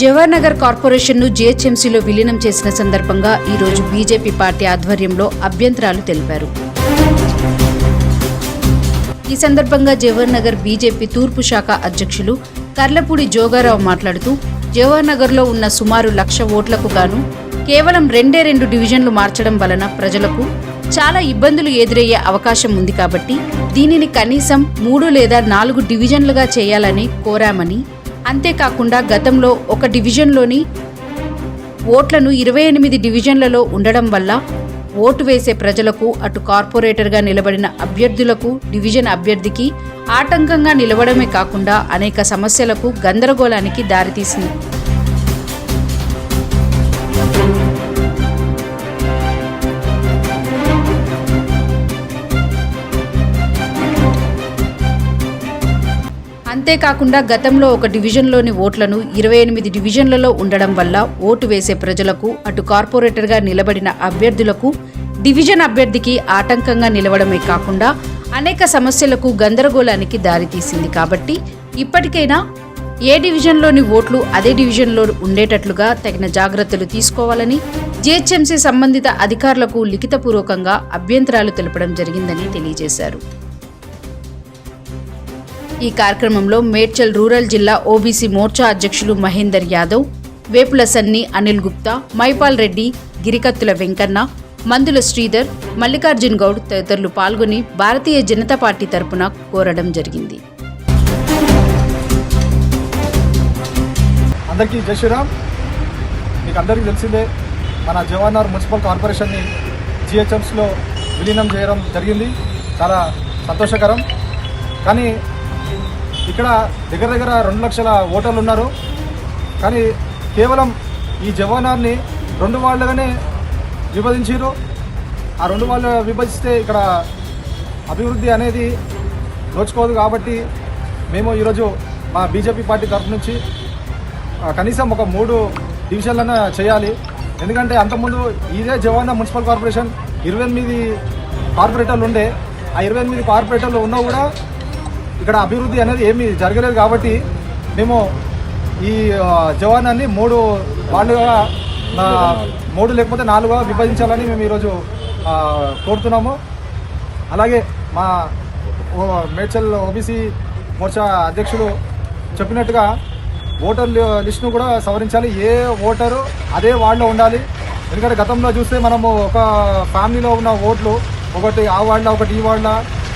జవహర్నగర్ కార్పొరేషన్ను జీహెచ్ఎంసీలో విలీనం చేసిన సందర్భంగా ఈరోజు బీజేపీ పార్టీ ఆధ్వర్యంలో అభ్యంతరాలు తెలిపారు. ఈ సందర్భంగా జవహర్నగర్ బీజేపీ తూర్పు శాఖ అధ్యక్షులు కర్లపూడి జోగారావు మాట్లాడుతూ జవహర్నగర్లో ఉన్న సుమారు లక్ష ఓట్లకు గాను కేవలం రెండే రెండు డివిజన్లు మార్చడం వలన ప్రజలకు చాలా ఇబ్బందులు ఎదురయ్యే అవకాశం ఉంది కాబట్టి దీనిని కనీసం మూడు లేదా నాలుగు డివిజన్లుగా చేయాలని కోరామని అంతేకాకుండా గతంలో ఒక డివిజన్లోని ఓట్లను ఇరవై ఎనిమిది డివిజన్లలో ఉండడం వల్ల ఓటు వేసే ప్రజలకు అటు కార్పొరేటర్గా నిలబడిన అభ్యర్థులకు డివిజన్ అభ్యర్థికి ఆటంకంగా నిలవడమే కాకుండా అనేక సమస్యలకు గందరగోళానికి దారితీసింది. అంతేకాకుండా గతంలో ఒక డివిజన్లోని ఓట్లను ఇరవై ఎనిమిది డివిజన్లలో ఉండడం వల్ల ఓటు వేసే ప్రజలకు అటు కార్పొరేటర్గా నిలబడిన అభ్యర్థులకు డివిజన్ అభ్యర్థికి ఆటంకంగా నిలవడమే కాకుండా అనేక సమస్యలకు గందరగోళానికి దారితీసింది కాబట్టి ఇప్పటికైనా ఏ డివిజన్లోని ఓట్లు అదే డివిజన్లో ఉండేటట్లుగా తగిన జాగ్రత్తలు తీసుకోవాలని జీహెచ్ఎంసీ సంబంధిత అధికారులకు లిఖితపూర్వకంగా అభ్యంతరాలు తెలపడం జరిగిందని తెలియజేశారు. ఈ కార్యక్రమంలో మేడ్చల్ రూరల్ జిల్లా ఓబీసీ మోర్చా అధ్యక్షులు మహేందర్ యాదవ్ వేపుల సన్ని అనిల్ గుప్తా మైపాల్ రెడ్డి గిరికత్తుల వెంకన్న మందుల శ్రీధర్ మల్లికార్జున్ గౌడ్ తదితరులు పాల్గొని భారతీయ జనతా పార్టీ తరపున కోరడం జరిగింది. అందరికీ జై శ్రీరామ్. మీకు అందరికీ తెలిసిందే మన జవహర్ మున్సిపల్ కార్పొరేషన్ని జిహెచ్ఎంస్లో విలీనం చేయడం జరిగింది. చాలా సంతోషకరం. కానీ ఇక్కడ దగ్గర దగ్గర రెండు లక్షల ఓటర్లు ఉన్నారు కానీ కేవలం ఈ జవానాన్ని రెండు వాళ్ళుగానే విభజించారు ఆ రెండు వాళ్ళు విభజిస్తే ఇక్కడ అభివృద్ధి అనేది నోచుకోదు కాబట్టి మేము ఈరోజు మా బీజేపీ పార్టీ తరఫు నుంచి కనీసం ఒక మూడు డివిజన్లైనా చేయాలి. ఎందుకంటే అంతకుముందు ఇదే జవానా మున్సిపల్ కార్పొరేషన్ ఇరవై ఎనిమిది కార్పొరేటర్లు ఉండే. ఆ ఇరవై ఎనిమిది కార్పొరేటర్లు ఉన్నా కూడా ఇక్కడ అభివృద్ధి అనేది ఏమీ జరగలేదు కాబట్టి మేము ఈ జవానాన్ని మూడు వాళ్ళుగా మూడు లేకపోతే నాలుగుగా విభజించాలని మేము ఈరోజు కోరుతున్నాము. అలాగే మా ఓ మేడ్చల్ ఓబీసీ మోర్చా అధ్యక్షుడు చెప్పినట్టుగా ఓటర్ లి- లిస్టును కూడా సవరించాలి. ఏ ఓటరు అదే వార్డులో ఉండాలి. ఎందుకంటే గతంలో చూస్తే మనము ఒక ఫ్యామిలీలో ఉన్న ఓట్లు ఒకటి ఆ వార్డులో ఒకటి ఈ వార్డులో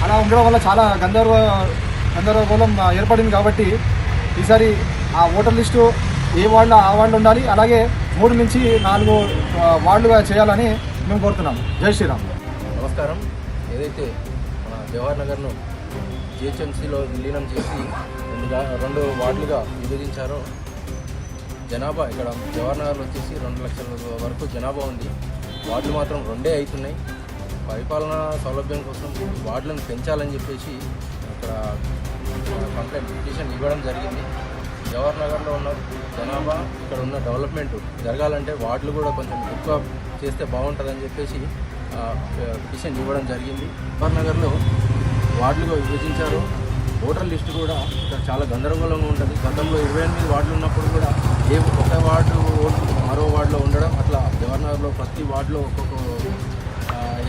అలా ఉండడం వల్ల చాలా గందరగో గందరగోళం ఏర్పడింది కాబట్టి ఈసారి ఆ ఓటర్ లిస్టు ఏ వార్డులో ఆ వార్డులో ఉండాలి. అలాగే మూడు నుంచి నాలుగు వార్డులుగా చేయాలని మేము కోరుతున్నాము. జై శ్రీరామ్. నమస్కారం. ఏదైతే మన జవహర్ నగర్ను జిహెచ్ఎంసీలో విలీనం చేసి రెండు రెండు వార్డులుగా విభజించారో జనాభా ఇక్కడ జవహర్ నగర్లో వచ్చేసి రెండు లక్షల వరకు జనాభా ఉంది. వార్డులు మాత్రం రెండే అవుతున్నాయి. పరిపాలనా సౌలభ్యం కోసం వార్డులను పెంచాలని చెప్పేసి ఇక్కడ కంప్లైంట్ పిటిషన్ ఇవ్వడం జరిగింది. జవహర్ నగర్లో ఉన్న జనాభా ఇక్కడ ఉన్న డెవలప్మెంట్ జరగాలంటే వార్డులు కూడా కొంచెం ఎక్కువ చేస్తే బాగుంటుందని చెప్పేసి పిటిషన్ ఇవ్వడం జరిగింది. జవహర్ నగర్లో వార్డులుగా విభజించారు. ఓటర్ లిస్టు కూడా ఇక్కడ చాలా గందరగోళంగా ఉంటుంది. గతంలో ఇరవై ఎనిమిది వార్డులు ఉన్నప్పుడు కూడా ఏ ఒక వార్డు ఓటు మరో వార్డులో ఉండడం అట్లా జవహర్ నగర్లో ప్రతి వార్డులో ఒక్కొక్క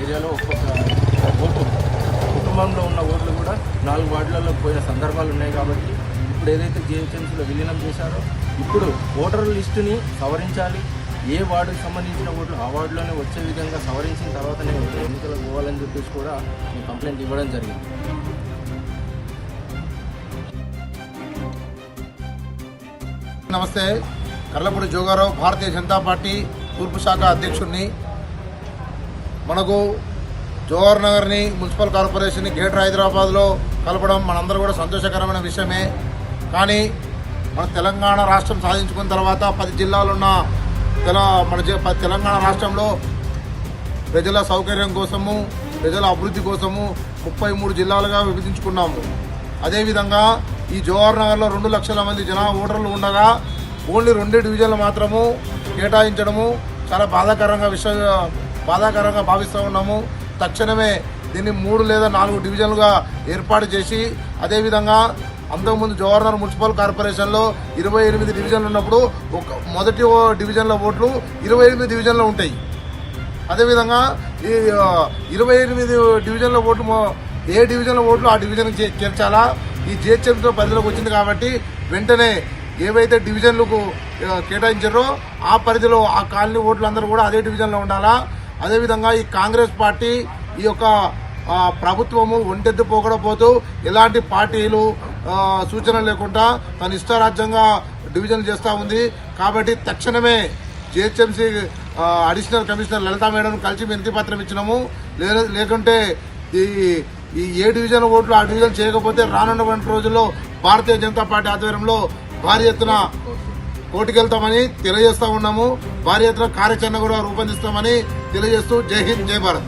ఏరియాలో ఒక్కొక్క ఓటు కుటుంబంలో ఉన్న ఓట్లు కూడా నాలుగు వార్డులలో పోయిన సందర్భాలు ఉన్నాయి కాబట్టి ఇప్పుడు ఏదైతే జిహెచ్ఎంసీలో విలీనం చేశారో ఇప్పుడు ఓటర్ లిస్టుని సవరించాలి. ఏ వార్డుకి సంబంధించిన ఓట్లు ఆ వార్డులోనే వచ్చే విధంగా సవరించిన తర్వాత నేను ఎన్నికలకు పోవాలని చెప్పేసి కూడా నేను కంప్లైంట్ ఇవ్వడం జరిగింది. నమస్తే. కర్లపూడి జోగారావు భారతీయ జనతా పార్టీ తూర్పు శాఖ అధ్యక్షుడిని మనకు జవహర్ నగర్ని మున్సిపల్ కార్పొరేషన్ని గ్రేటర్ హైదరాబాద్లో కలపడం మనందరూ కూడా సంతోషకరమైన విషయమే. కానీ మన తెలంగాణ రాష్ట్రం సాధించుకున్న తర్వాత పది జిల్లాలున్న తెల మన తెలంగాణ రాష్ట్రంలో ప్రజల సౌకర్యం కోసము ప్రజల అభివృద్ధి కోసము ముప్పై మూడు జిల్లాలుగా విభజించుకున్నాము. అదేవిధంగా ఈ జవహర్ నగర్లో రెండు లక్షల మంది జనా ఓటర్లు ఉండగా ఓన్లీ రెండు డివిజన్లు మాత్రము కేటాయించడము చాలా బాధాకరంగా విషయ బాధాకరంగా భావిస్తూ ఉన్నాము. తక్షణమే దీన్ని మూడు లేదా నాలుగు డివిజన్లుగా ఏర్పాటు చేసి అదేవిధంగా అంతకుముందు జవహర్లాల్ మున్సిపల్ కార్పొరేషన్లో ఇరవై ఎనిమిది డివిజన్లు ఉన్నప్పుడు ఒక మొదటి ఓ డివిజన్ల ఓట్లు ఇరవై ఎనిమిది డివిజన్లో ఉంటాయి. అదేవిధంగా ఈ ఇరవై ఎనిమిది డివిజన్ల ఓట్లు ఏ డివిజన్ల ఓట్లు ఆ డివిజన్కి చే- చేర్చాలా? ఈ జిహెచ్ఎంసీ పరిధిలోకి వచ్చింది కాబట్టి వెంటనే ఏవైతే డివిజన్లకు కేటాయించారో ఆ పరిధిలో ఆ కాలనీ ఓట్లు అందరూ కూడా అదే డివిజన్లో ఉండాలా? అదేవిధంగా ఈ కాంగ్రెస్ పార్టీ ఈ యొక్క ప్రభుత్వము ఒంటెద్దు పోకడపోతూ ఎలాంటి పార్టీలు సూచన లేకుండా తన ఇష్టారాజ్యంగా డివిజన్ చేస్తూ ఉంది. కాబట్టి తక్షణమే GHMC additional commissioner Lalitha madam కలిసి వినతి పత్రం ఇచ్చినాము. లే- లేకుంటే ఈ ఈ ఏ డివిజన్ ఓట్లు ఆ డివిజన్ చేయకపోతే రానున్నటువంటి రోజుల్లో భారతీయ జనతా పార్టీ ఆధ్వర్యంలో భారీ ఎత్తున కోర్టుకెళ్తామని తెలియజేస్తా ఉన్నాము. భారీ ఎత్తున కార్యాచరణ కూడా రూపొందిస్తామని తెలియజేస్తూ జై హింద్ జై భారత్.